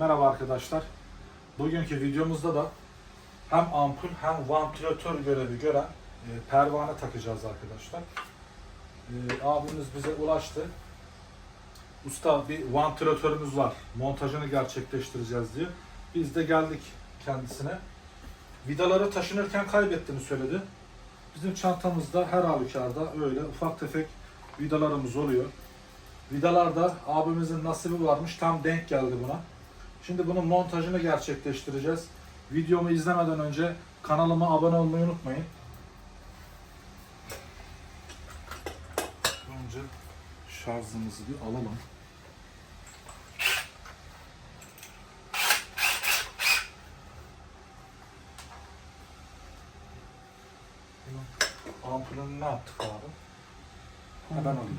Merhaba arkadaşlar. Bugünkü videomuzda da hem ampul hem vantilatör görevi gören e, pervane takacağız arkadaşlar. E, abimiz bize ulaştı. Usta bir vantilatörümüz var. Montajını gerçekleştireceğiz diye. Biz de geldik kendisine. Vidaları taşınırken kaybettiğini söyledi. Bizim çantamızda her halükarda öyle ufak tefek vidalarımız oluyor. Vidalarda abimizin nasibi varmış. Tam denk geldi buna. Şimdi bunun montajını gerçekleştireceğiz. Videomu izlemeden önce kanalıma abone olmayı unutmayın. Önce şarjımızı bir alalım. Ampulünü ne yaptık abi? Hemen alayım.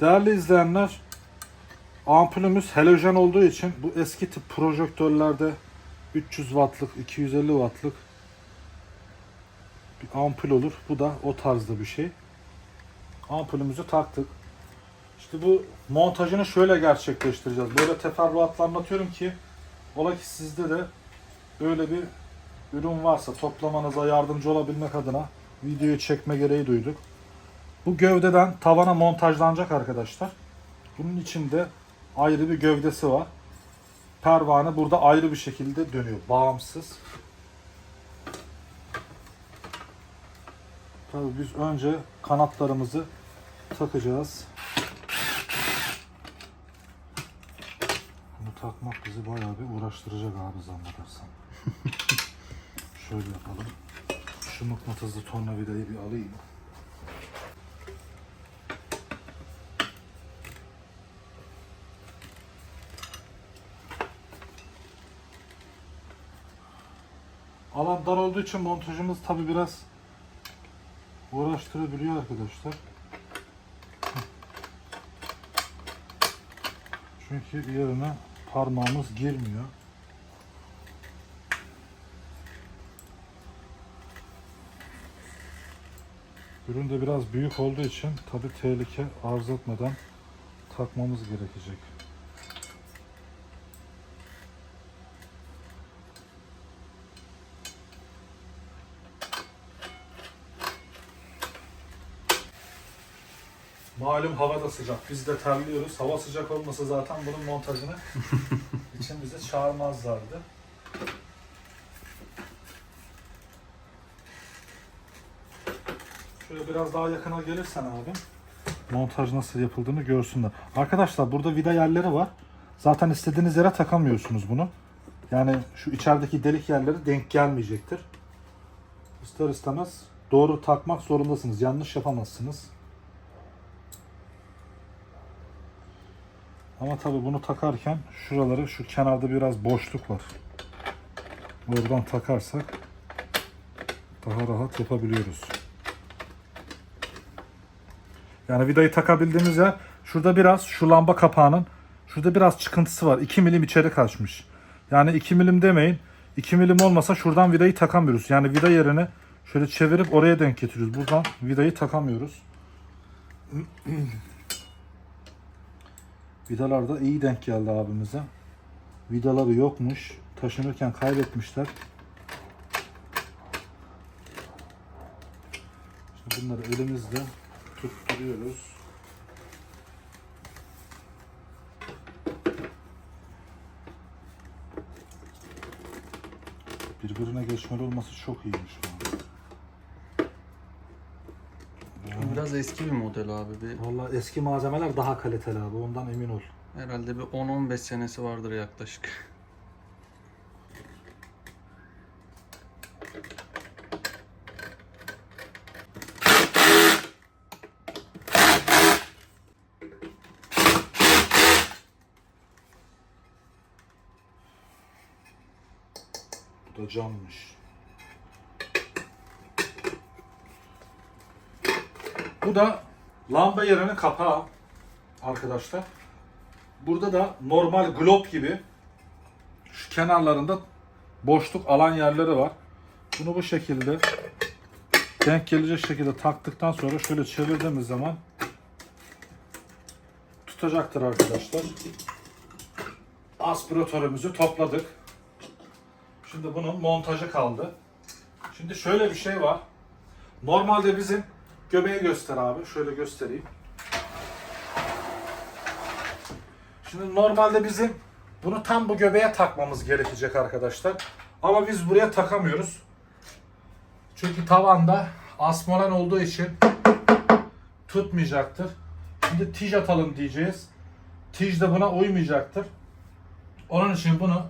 Değerli izleyenler, ampulümüz halojen olduğu için bu eski tip projektörlerde 300 wattlık, 250 wattlık bir ampul olur. Bu da o tarzda bir şey. Ampulümüzü taktık. İşte bu montajını şöyle gerçekleştireceğiz. Böyle teferruatla anlatıyorum ki ola ki sizde de böyle bir ürün varsa toplamanıza yardımcı olabilmek adına videoyu çekme gereği duyduk. Bu gövdeden tavana montajlanacak arkadaşlar. Bunun içinde ayrı bir gövdesi var. Pervane burada ayrı bir şekilde dönüyor. Bağımsız. Tabii biz önce kanatlarımızı takacağız. Bunu takmak bizi bayağı bir uğraştıracak abi zannedersem. Şöyle yapalım. Şu mıknatıslı tornavidayı bir alayım. Alan dar olduğu için montajımız tabi biraz uğraştırabiliyor arkadaşlar. Çünkü yerine parmağımız girmiyor. Ürün de biraz büyük olduğu için tabi tehlike arz etmeden takmamız gerekecek. Malum hava da sıcak. Biz de terliyoruz. Hava sıcak olmasa zaten bunun montajını için bize çağırmazlardı. Şöyle biraz daha yakına gelirsen abi. Montaj nasıl yapıldığını görsünler. Arkadaşlar burada vida yerleri var. Zaten istediğiniz yere takamıyorsunuz bunu. Yani şu içerideki delik yerleri denk gelmeyecektir. İster istemez doğru takmak zorundasınız. Yanlış yapamazsınız. Ama tabi bunu takarken şuraları şu kenarda biraz boşluk var. Oradan takarsak daha rahat yapabiliyoruz. Yani vidayı takabildiğimiz yer şurada biraz şu lamba kapağının şurada biraz çıkıntısı var. 2 milim içeri kaçmış. Yani 2 milim demeyin. 2 milim olmasa şuradan vidayı takamıyoruz. Yani vida yerine şöyle çevirip oraya denk getiriyoruz. Buradan vidayı takamıyoruz. Vidalar da iyi denk geldi abimize. Vidaları yokmuş. Taşınırken kaybetmişler. Şimdi bunları elimizle tutturuyoruz. Birbirine geçmeli olması çok iyiymiş. Bu Biraz eski bir model abi. Bir, Vallahi eski malzemeler daha kaliteli abi ondan emin ol. herhalde bir 10-15 senesi vardır yaklaşık. Bu da cammış. Bu da lamba yerinin kapağı arkadaşlar. Burada da normal glob gibi şu kenarlarında boşluk alan yerleri var. Bunu bu şekilde denk gelecek şekilde taktıktan sonra şöyle çevirdiğimiz zaman tutacaktır arkadaşlar. aspiratörümüzü topladık. Şimdi bunun montajı kaldı. Şimdi şöyle bir şey var. Normalde bizim göbeği göster abi. Şöyle göstereyim. Şimdi normalde bizim bunu tam bu göbeğe takmamız gerekecek arkadaşlar. Ama biz buraya takamıyoruz. Çünkü tavanda asmolan olduğu için tutmayacaktır. Şimdi tij atalım diyeceğiz. Tij de buna uymayacaktır. Onun için bunu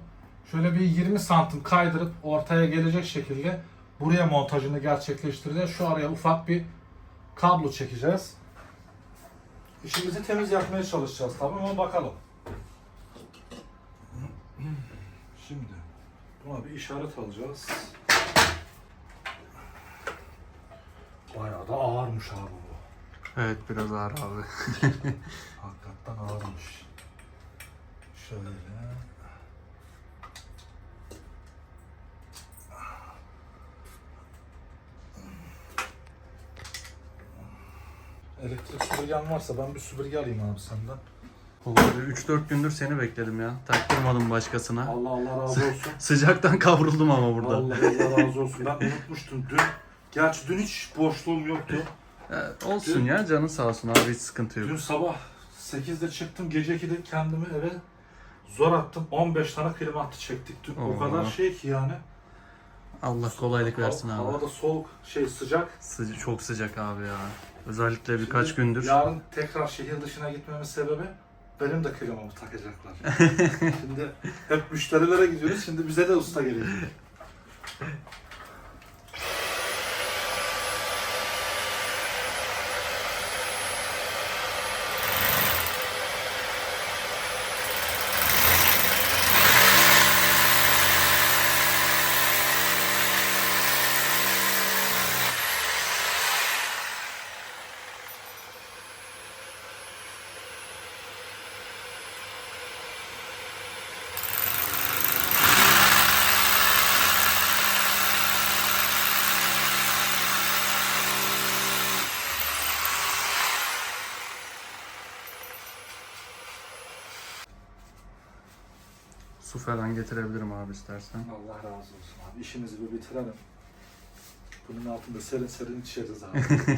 şöyle bir 20 santim kaydırıp ortaya gelecek şekilde buraya montajını gerçekleştireceğiz. Şu araya ufak bir kablo çekeceğiz. İşimizi temiz yapmaya çalışacağız tabii ama bakalım. Şimdi buna bir işaret alacağız. Bayağı da ağırmış abi bu. Evet biraz ağır abi. Hakikaten ağırmış. Şöyle. Elektrik süpürgen varsa ben bir süpürge alayım abi senden. Abi 3-4 gündür seni bekledim ya. Taktırmadım başkasına. Allah Allah razı olsun. Sıcaktan kavruldum ama burada. Allah Allah razı olsun. Ben unutmuştum dün. Gerçi dün hiç boşluğum yoktu. Evet, olsun ya canın sağ olsun abi hiç sıkıntı Dün yok. sabah 8'de çıktım. Gece 2'de kendimi eve zor attım. 15 tane klima attı çektik dün. O Oo. kadar şey ki yani. Allah kolaylık versin abi. Havada soğuk, şey sıcak. Sıca- çok sıcak abi ya. Özellikle birkaç Şimdi gündür. Yarın tekrar şehir dışına gitmemin sebebi benim de klimamı takacaklar. Şimdi hep müşterilere gidiyoruz. Şimdi bize de usta gelecek. Su falan getirebilirim abi istersen. Allah razı olsun abi. İşimizi bir bitirelim. Bunun altında serin serin içeriz abi. Şimdi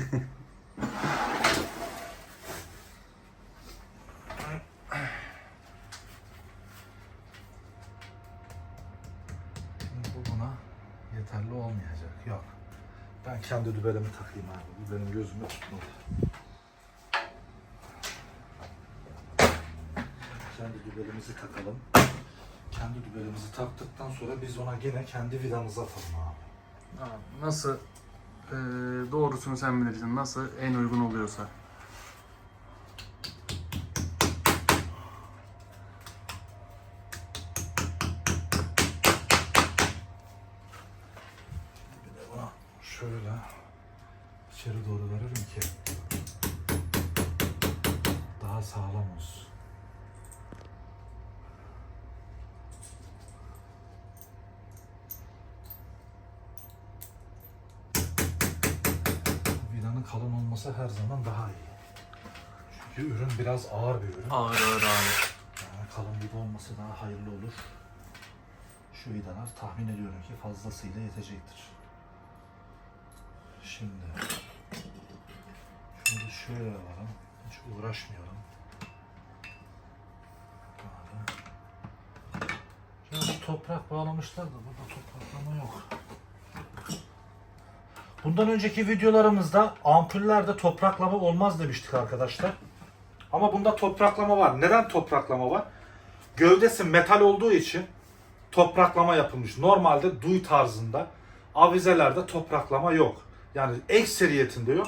bu buna yeterli olmayacak. Yok. Ben kendi dübelimi takayım abi. Bu benim gözüme tutmadı. Kendi dübelimizi takalım. Kendi dübelimizi taktıktan sonra biz ona yine kendi vidamızı atalım abi. Abi Nasıl eee, doğrusunu sen bilirsin. Nasıl en uygun oluyorsa. Bir de buna şöyle içeri doğru veririm ki daha sağlam olsun. Vidanın kalın olması her zaman daha iyi. Çünkü ürün biraz ağır bir ürün. Ağır ağır abi. Yani kalın vida olması daha hayırlı olur. Şu vidalar tahmin ediyorum ki fazlasıyla yetecektir. Şimdi şunu da şöyle alalım. Hiç uğraşmayalım. Şimdi toprak bağlamışlar da burada topraklama yok. Bundan önceki videolarımızda ampullerde topraklama olmaz demiştik arkadaşlar. Ama bunda topraklama var. Neden topraklama var? Gövdesi metal olduğu için topraklama yapılmış. Normalde duy tarzında avizelerde topraklama yok. Yani ekseriyetinde yok.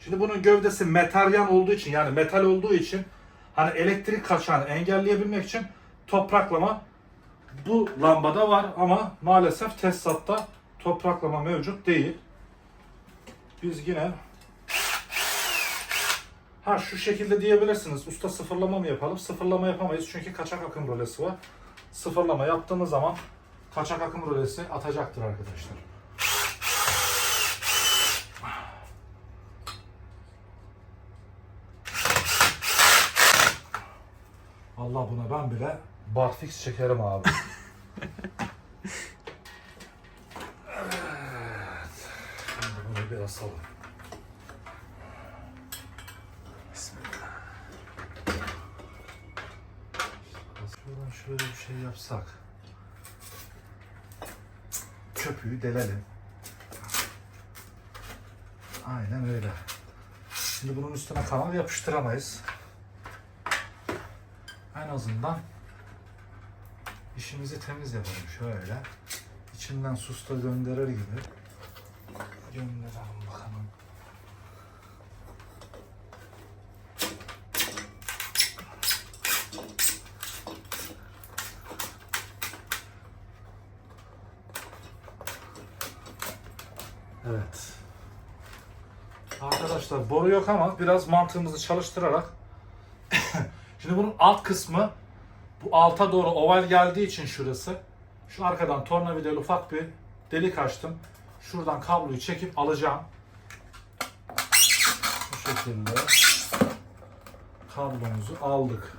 Şimdi bunun gövdesi metalyan olduğu için yani metal olduğu için hani elektrik kaçağını engelleyebilmek için topraklama bu lambada var ama maalesef tesatta topraklama mevcut değil. Biz yine Ha şu şekilde diyebilirsiniz. Usta sıfırlama mı yapalım? Sıfırlama yapamayız çünkü kaçak akım rölesi var. Sıfırlama yaptığımız zaman kaçak akım rölesi atacaktır arkadaşlar. Allah buna ben bile barfix çekerim abi. evet. Bir asalım. Bismillah. Şuradan şöyle bir şey yapsak. Köpüğü delelim. Aynen öyle. Şimdi bunun üstüne kanal yapıştıramayız. En azından işimizi temiz yapalım şöyle. İçinden susta gönderir gibi. Gönderelim bakalım. Evet. Arkadaşlar boru yok ama biraz mantığımızı çalıştırarak Şimdi bunun alt kısmı bu alta doğru oval geldiği için şurası şu arkadan tornavidayla ufak bir delik açtım. Şuradan kabloyu çekip alacağım. Bu şekilde kablomuzu aldık.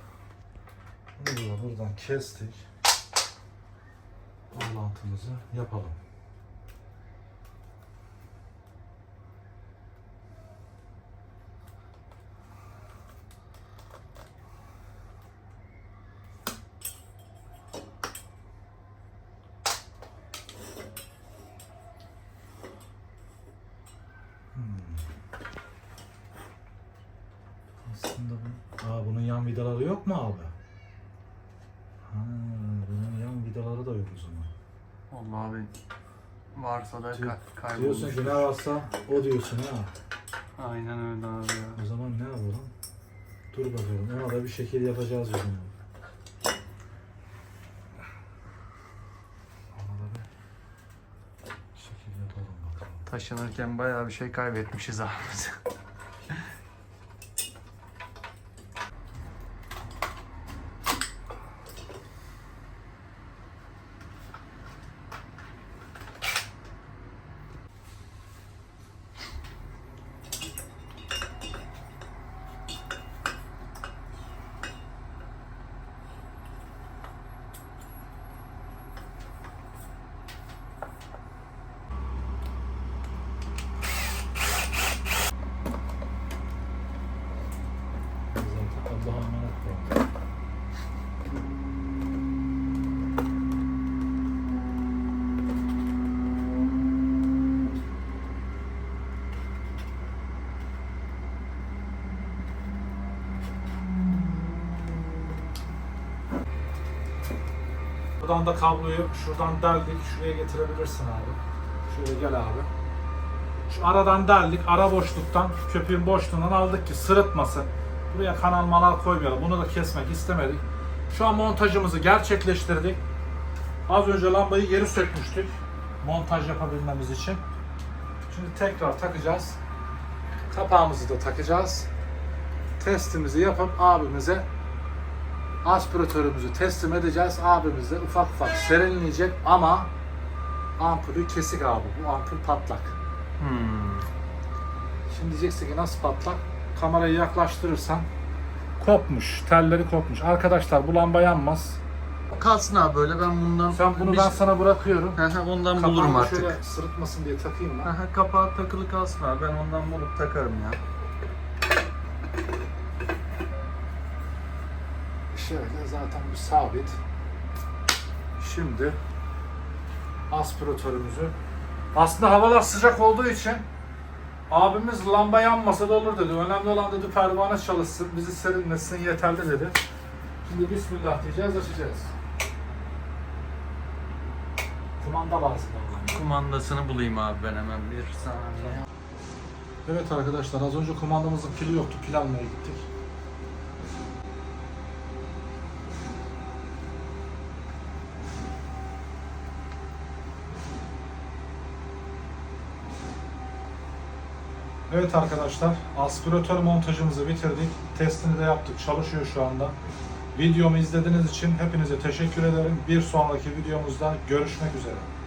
Bunu da buradan kestik. Bağlantımızı yapalım. Aslında bu... Aa, bunun yan vidaları yok mu abi? Ha, bunun yan vidaları da yok o zaman. Vallahi abi varsa da Diyor- ka- kaybolmuş. Diyorsun ki ne varsa o diyorsun ha. Aynen öyle abi ya. O zaman ne yapalım? Dur bakalım. Ona da bir şekil yapacağız zaman. Ona da bir şekil yapalım bakalım. Taşınırken bayağı bir şey kaybetmişiz abi. biz. Zaten Allah'a emanet olun. Buradan da kabloyu şuradan deldik. Şuraya getirebilirsin abi. Şöyle gel abi. Şu aradan deldik. Ara boşluktan, köpüğün boşluğundan aldık ki sırıtmasın. Buraya kanal malal koymayalım. Bunu da kesmek istemedik. Şu an montajımızı gerçekleştirdik. Az önce lambayı geri sökmüştük. Montaj yapabilmemiz için. Şimdi tekrar takacağız. Kapağımızı da takacağız. Testimizi yapıp abimize aspiratörümüzü teslim edeceğiz. Abimiz de ufak ufak serinleyecek ama ampulü kesik abi. Bu ampul patlak. Hmm. Şimdi diyeceksin ki nasıl patlak? Kamerayı yaklaştırırsan kopmuş, telleri kopmuş. Arkadaşlar bu lamba yanmaz. Kalsın abi böyle ben bundan... Sen bunu bir- ben sana bırakıyorum. Hı hı, ondan Kapağını bulurum artık. şöyle sırıtmasın diye takayım ben. Kapağı takılı kalsın abi ben ondan bulup takarım ya. Şöyle zaten bir sabit. Şimdi aspiratörümüzü aslında havalar sıcak olduğu için abimiz lamba yanmasa da olur dedi. Önemli olan dedi pervane çalışsın, bizi serinlesin yeterli dedi. Şimdi bismillah diyeceğiz, açacağız. Kumanda lazım. Kumandasını bulayım abi ben hemen bir saniye. Evet arkadaşlar az önce kumandamızın pili yoktu. Pil almaya gittik. Evet arkadaşlar aspiratör montajımızı bitirdik. Testini de yaptık. Çalışıyor şu anda. Videomu izlediğiniz için hepinize teşekkür ederim. Bir sonraki videomuzda görüşmek üzere.